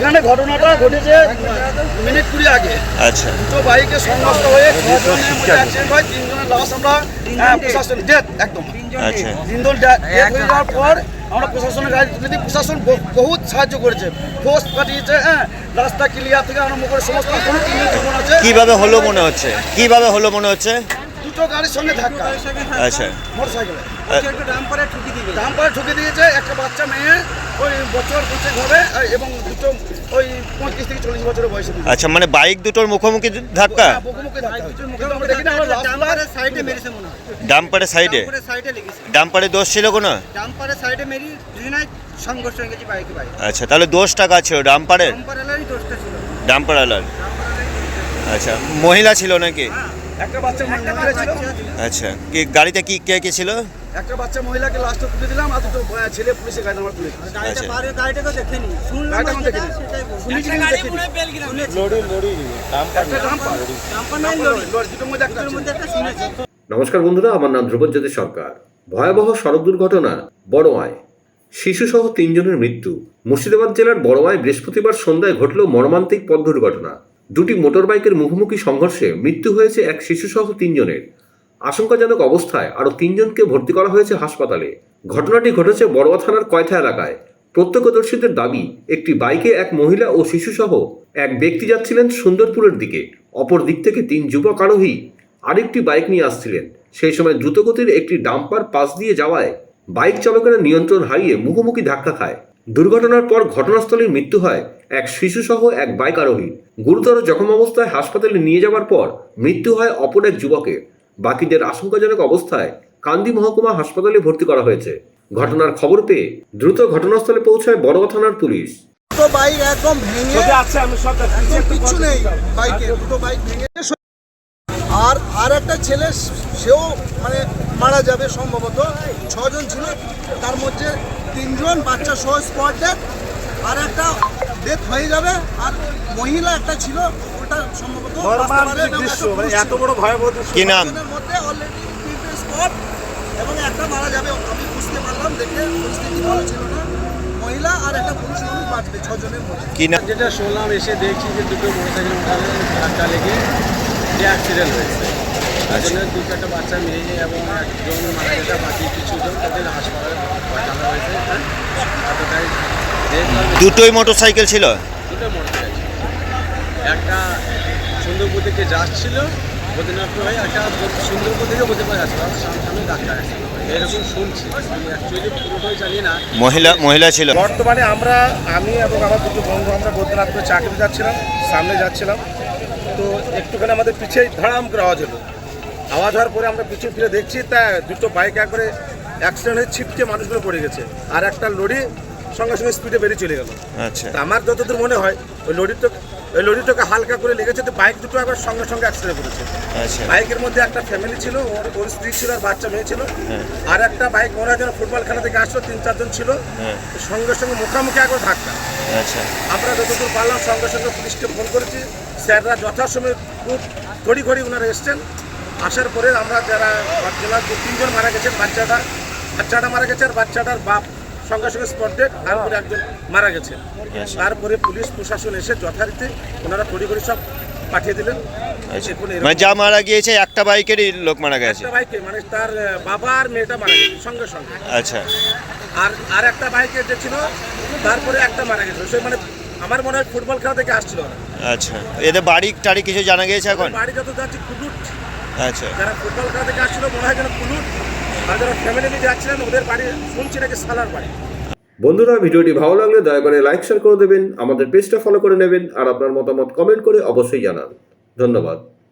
এখানে ঘটনাটা ঘটেছে মিনিট কুড়ি আগে। আচ্ছা। দুটো বাইকে সংঘর্ষ হয়ে অ্যাক্সিডেন্ট হয় তিনজনের লাশ আমরা প্রশাসন ডেথ একদম। আচ্ছা। তিনজন ডেথ হয়ে যাওয়ার পর আমরা প্রশাসনের দিই প্রশাসন বহুত সাহায্য করেছে ফোর্স পাঠিয়েছে হ্যাঁ রাস্তা ক্লিয়ার থেকে আরম্ভ করে সমস্ত কোনো আছে কীভাবে হলো মনে হচ্ছে? কীভাবে হলো মনে হচ্ছে? দুটো গাড়ির সঙ্গে ধাক্কা। আচ্ছা। মোটর সাইকেলে একটু ডাম করে ঠুকি দিয়েছে একটা বাচ্চা মেয়ে ওই বছর পঁচিশ হবে এবং দুটো ওই পঁয়ত্রিশ থেকে চল্লিশ বছরের বয়সে আচ্ছা মানে বাইক দুটোর মুখোমুখি ধাক্কা? হ্যাঁ, মুখোমুখি ধাক্কা। হয়েছে। কিন্তু আমরা দেখি না, আমরা রাস্তার সাইডে মেরেছে ডাম্পারের সাইডে? ডাম্পারে দোষ ছিল কোনো? ডাম্পারের সাইডে মেরি দুজনাই সংঘর্ষ হয়ে গেছে বাইকে বাইক। আচ্ছা তাহলে দোষটা কার ছিল ডাম্পারের? ডাম্পারেরই দোষটা ছিল। ডাম্পার আলার আচ্ছা মহিলা ছিল নাকি? একটা বাচ্চা মহিলা ছিল। আচ্ছা কি গাড়িতে কি কে কে ছিল? একটা বাচ্চা মহিলাকে লাস্টে তুলে দিলাম আর দুটো ছেলে পুলিশের গাড়ি আমার তুলে গাড়িটা আচ্ছা। দেখেনি। শুনলাম গাড়িটা আমি যেটা, দেখিনি। দেখিনি। একটা ডাম্পার ডাম্পার নাই লরি, দুটোর মধ্যে একটা মধ্যে একটা শুনেছি। নমস্কার বন্ধুরা আমার নাম ধ্রুবজ্যোতি সরকার। ভয়াবহ সড়ক দুর্ঘটনা বড়োয়ায়। শিশুসহ তিনজনের মৃত্যু। মুর্শিদাবাদ জেলার বড়োয়ায় বৃহস্পতিবার সন্ধ্যায় ঘটল মর্মান্তিক পথ দুর্ঘটনা। দুটি মোটরবাইকের মুখোমুখি সংঘর্ষে মৃত্যু হয়েছে এক শিশুসহ তিনজনের। আশঙ্কাজনক অবস্থায় আরও তিনজনকে ভর্তি করা হয়েছে হাসপাতালে। ঘটনাটি ঘটেছে বড়োয়া থানার কয়থা এলাকায়। প্রত্যক্ষদর্শীদের দাবি, একটি বাইকে এক মহিলা ও শিশুসহ এক ব্যক্তি যাচ্ছিলেন সুন্দরপুরের দিকে। অপর দিক থেকে তিন যুবক আরোহী আরেকটি বাইক নিয়ে আসছিলেন। সেই সময় দ্রুতগতির একটি ডাম্পার পাশ দিয়ে যাওয়ায় বাইক চালকেরা নিয়ন্ত্রণ হারিয়ে মুখোমুখি ধাক্কা খায়। দুর্ঘটনার পর ঘটনাস্থলে মৃত্যু হয় এক শিশুসহ এক বাইক আরোহী। গুরুতর জখম অবস্থায় হাসপাতালে নিয়ে যাওয়ার পর মৃত্যু হয় অপর এক যুবকের। বাকিদের আশঙ্কাজনক অবস্থায় কান্দি মহকুমা হাসপাতালে ভর্তি করা হয়েছে। ঘটনার খবর পেয়ে দ্রুত ঘটনাস্থলে পৌঁছায় বড়োয়া থানার পুলিশ। দুটো বাইক একদম ভেঙে একদম কিচ্ছু নেই বাইকে দুটো বাইক ভেঙে আর আর একটা ছেলে সেও মানে মারা যাবে সম্ভবত। ছজন ছিল তার মধ্যে তিনজন বাচ্চা সহ স্পট ডেথ আর একটা ডেথ হয়ে যাবে আর মহিলা একটা ছিল ওটা সম্ভবত পারে এবং একটা পুরুষ কি নাম? মধ্যে অলরেডি তিনটে স্পট এবং একটা মারা যাবে আমি বুঝতে পারলাম দেখে পরিস্থিতি ভালো ছিল না। মহিলা আর একটা পুরুষ মানুষ বাঁচবে ছজনের মধ্যে। যেটা শুনলাম এসে দেখছি যে দুটো মোটরসাইকেল মোটালে ধাক্কা লেগে যে অ্যাক্সিডেন্ট হয়েছে। তার জন্য দু চারটা বাচ্চা মেয়ে এবং একজন মারা গেছে বাকি কিছু জন তাদের হাসপাতালে পাঠানো হয়েছে। হ্যাঁ এতটাই দেখলাম দুটোই মোটরসাইকেল ছিল। একটা সুন্দরপুর থেকে যাচ্ছিল বদ্রীনাথ হয়ে একটা সুন্দরপুর থেকে সামনে ডাক্তার এরকম শুনছি অ্যাকচুয়ালি পুরোটাই জানি না। মহিলা মহিলা ছিল? বর্তমানে আমরা আমি এবং আমার দুটো বন্ধু আমরা বৈদ্যনাথপুরে চাকরি যাচ্ছিলাম সামনে যাচ্ছিলাম। তো একটুখানি আমাদের পিছিয়ে ধারাম করে আওয়াজ হলো। আওয়াজ হওয়ার পরে আমরা পিছু ফিরে দেখছি তা দুটো বাইক একবারে অ্যাক্সিডেন্ট হয়ে ছিটকে মানুষগুলো পড়ে গেছে। আর একটা লরি সঙ্গে সঙ্গে স্পিডে বেরিয়ে চলে গেল। আচ্ছা। আমার যতদূর মনে হয় ওই লরিটা ওই লরিটাকে হালকা করে লেগেছে তো বাইক দুটো একবার সঙ্গে সঙ্গে অ্যাক্সিডেন্ট করেছে। আচ্ছা। বাইকের মধ্যে একটা ফ্যামিলি ছিল ওর ওর স্ত্রী ছিল আর বাচ্চা মেয়ে ছিল। হ্যাঁ। আর একটা বাইক ওরা যেন ফুটবল খেলা থেকে আসলো তিন চারজন ছিল। হ্যাঁ। সঙ্গে সঙ্গে মুখামুখি একবার ধাক্কা। আচ্ছা। আমরা যতদূর পারলাম সঙ্গে সঙ্গে পুলিশকে ফোন করেছি। স্যাররা যথাসময়ে খুব ঘড়ি ঘড়ি ওনারা এসছেন। আসার পরে আমরা যারা দু তিনজন মারা গেছেন বাচ্চাটা বাচ্চাটা মারা গেছে আর বাচ্চাটার বাপ সঙ্গে সঙ্গে স্পট ডেট তারপরে একজন মারা গেছে। তারপরে পুলিশ প্রশাসন এসে যথারীতি ওনারা ঘড়ি সব পাঠিয়ে দিলেন। মানে যা মারা গিয়েছে একটা বাইকেরই লোক মারা গেছে। একটা বাইকে মানে তার বাবা আর মেয়েটা মারা গেছে সঙ্গে সঙ্গে। আচ্ছা। আর আর একটা বাইকে যে ছিল তারপরে একটা মারা গেছিল সে মানে আমার মনে হয় ফুটবল খেলা থেকে আসছিল আচ্ছা। এদের বাড়ি টাড়ি কিছু জানা গিয়েছে এখন? বাড়ি যত যাচ্ছে কুলুট। আচ্ছা। যারা ফুটবল খেলা থেকে আসছিল মনে হয় যেন কুলুট। ওদের বাড়ি শুনছি নাকি সালার বাড়ি। বন্ধুরা, ভিডিওটি ভালো লাগলে দয়া করে লাইক শেয়ার করে দেবেন, আমাদের পেজটা ফলো করে নেবেন, আর আপনার মতামত কমেন্ট করে অবশ্যই জানান। ধন্যবাদ।